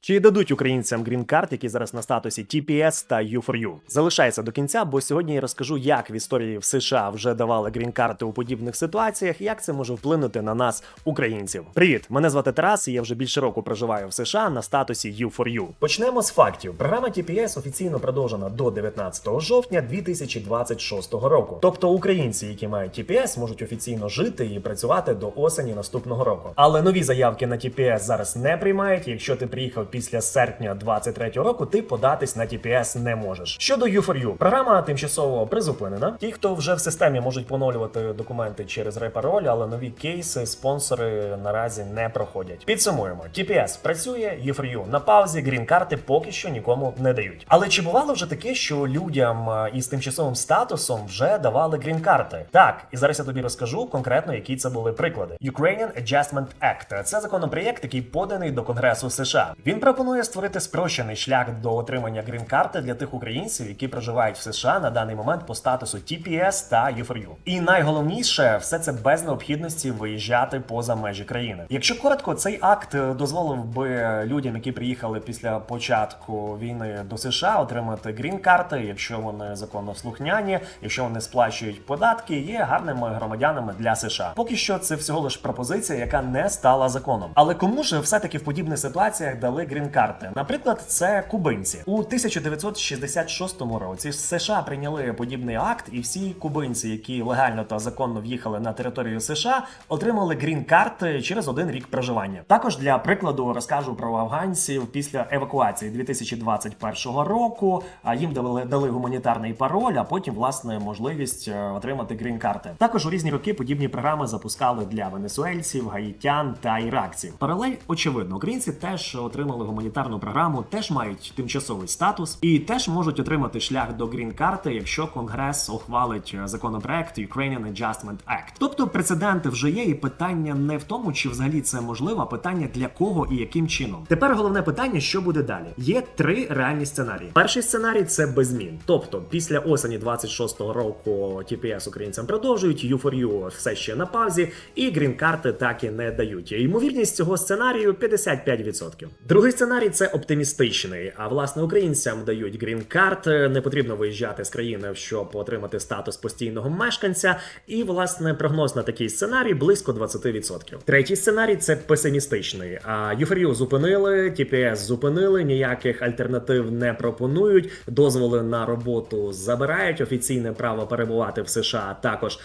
Чи дадуть українцям грін-карт, які зараз на статусі TPS та U4U? Залишається до кінця, бо сьогодні я розкажу, як в історії в США вже давали грін-карти у подібних ситуаціях, як це може вплинути на нас, українців. Привіт, мене звати Тарас, і я вже більше року проживаю в США на статусі U4U. Почнемо з фактів. Програма TPS офіційно продовжена до 19 жовтня 2026 року. Тобто українці, які мають TPS, можуть офіційно жити і працювати до осені наступного року. Але нові заявки на TPS зараз не приймають. Якщо ти приїхав після серпня 23 року, ти податись на TPS не можеш. Щодо U4U, програма тимчасово призупинена. Ті, хто вже в системі можуть поновлювати документи через репароль, але нові кейси спонсори наразі не проходять. Підсумуємо: TPS працює, U4U на паузі, грін-карти поки що нікому не дають. Але чи бувало вже таке, що людям із тимчасовим статусом вже давали грін-карти? Так, і зараз я тобі розкажу конкретно, які це були приклади. Ukrainian Adjustment Act – це законопроєкт, який поданий до Конгресу США. Він пропонує створити спрощений шлях до отримання грін-карти для тих українців, які проживають в США на даний момент по статусу TPS та U4U. І найголовніше, все це без необхідності виїжджати поза межі країни. Якщо коротко, цей акт е, дозволив би людям, які приїхали після початку війни до США, отримати грін-карти, якщо вони законно слухняні, якщо вони сплачують податки, є гарними громадянами для США. Поки що це всього лиш пропозиція, яка не стала законом. Але кому ж все-таки в подібних ситуаціях дали грін-карти? Наприклад, це кубинці у 1966 році. США прийняли подібний акт, і всі кубинці, які легально та законно в'їхали на територію США, отримали грін-карти через один рік проживання. Також для прикладу розкажу про афганців після евакуації 2021 року. А їм дали, дали гуманітарний пароль, а потім власне можливість е, отримати грін-карти. Також у різні роки подібні програми запускали для венесуельців, гаїтян та іракців. Паралель очевидно, українці теж отримали гуманітарну програму, теж мають тимчасовий статус і теж можуть отримати шлях до грін-карти, якщо Конгрес ухвалить е, законопроект Ukrainian Adjustment Act. Тобто прецеденти вже є, і питання не в тому, чи взагалі це можливо, а питання для кого і яким чином. Тепер головне питання, що буде далі. Є три реальні сценарії. Перший сценарій це без змін. Тобто, після осені 26-го року TPS українцям продовжують, U4U все ще на паузі, і грін-карти так і не дають. Ймовірність цього сценарію 55%. Другий сценарій це оптимістичний. А власне українцям дають грін-карти, не потрібно виїжджати з країни, щоб отримати статус постійного мешканця. І власне прогноз на такий сценарій близько 20%. Третій сценарій це песимістичний. А U4U зупинили, TPS зупинили, ніяких альтернатив не пропонують. Дозволи на роботу забирають. Офіційне право перебувати в США також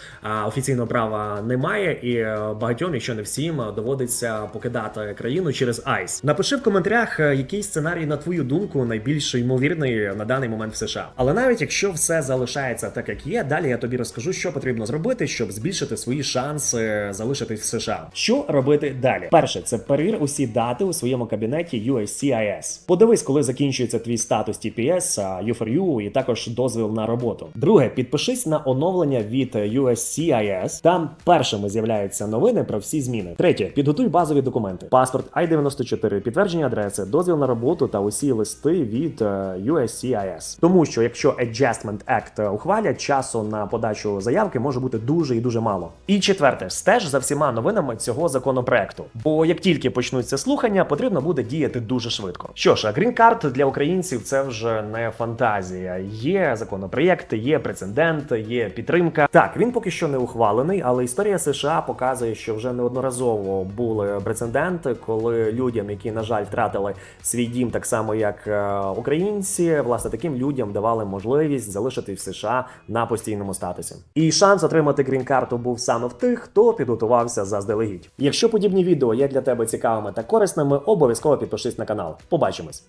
офіційного права немає, і е, багатьом, якщо не всім, доводиться покидати країну через ICE. Напиши в коментарях, е, який сценарій, на твою думку, найбільш ймовірний на даний момент в США. Але навіть якщо все залишається так, як є, далі я тобі розкажу, що потрібно зробити, щоб збільшити свої шанси залишитись в США. Що робити далі? Перше, це перевір усі дати у своєму кабінеті USCIS. Подивись, коли закінчується твій статус TPS, а, U4U і також дозвіл на роботу. Друге, підпишись на оновлення від USCIS. Там першими з'являються новини про всі зміни. Третє, підготуй базові документи: паспорт I-94, підтвердження адреси, дозвіл на роботу та усі листи від е, USCIS. Тому що якщо Adjustment Act ухвалять, часу на подачу заявки може бути дуже і дуже мало. І четверте, стеж за всіма новинами цього законопроекту. Бо як тільки почнуться слухання, потрібно буде діяти дуже швидко. Що ж, грін-карт для українців це вже не фантазія. Є законопроєкти, є прецеденти, є підтримка. Так, він поки що не ухвалений, але історія США показує, що вже неодноразово були прецеденти, коли людям, які на жаль втратили свій дім, так само як е, українці, власне таким людям давали можливість залишити в США на постійному статусі. І шанс отримати грін-карту був саме в тих, хто підготувався заздалегідь. Якщо подібні відео є для тебе цікавими та корисними, обов'язково підпишись на канал. Побачимось.